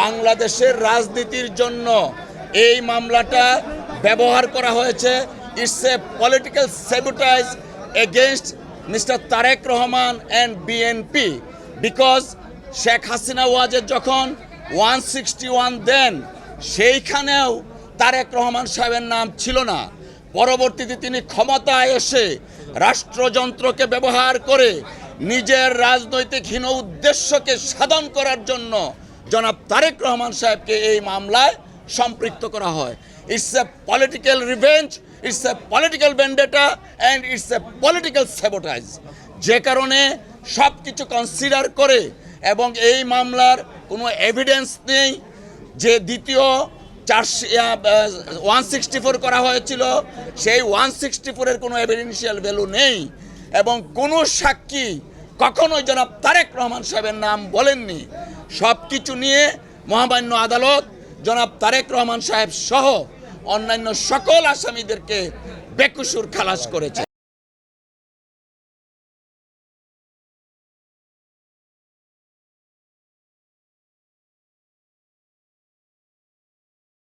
বাংলাদেশের রাজনীতির জন্য এই মামলাটা ব্যবহার করা হয়েছে। It's a political sabotage against mister Tarique Rahman and BNP because Sheikh Hasina ওয়াজের যখন ওয়ান সিক্সটি ওয়ান দেন, সেইখানেও তারেক রহমান সাহেবের নাম ছিল না। পরবর্তীতে তিনি ক্ষমতায় এসে রাষ্ট্রযন্ত্রকে ব্যবহার করে নিজের রাজনৈতিক হীন উদ্দেশ্যকে সাধন করার জন্য জনাব তারেক রহমান সাহেবকে এই মামলায় সম্পৃক্ত করা হয়। It's a political revenge it's a political vendetta and it's a political sabotage যে কারণে সব কিছু কনসিডার করে এবং এই মামলার কোনো এভিডেন্স নেই। যে দ্বিতীয় চারশো ওয়ান সিক্সটি ফোর করা হয়েছিল, সেই ওয়ান সিক্সটি ফোরের কোনো এভিডেন্সিয়াল ভ্যালু নেই। এবং কোনো সাক্ষী কখনোই জনাব তারেক রহমান সাহেবের নাম বলেননি। সব কিছু নিয়ে মহামান্য আদালত জনাব তারেক রহমান সাহেব সহ অন্যান্য সকল আসামিদেরকে বেকুসুর খালাস করেছে।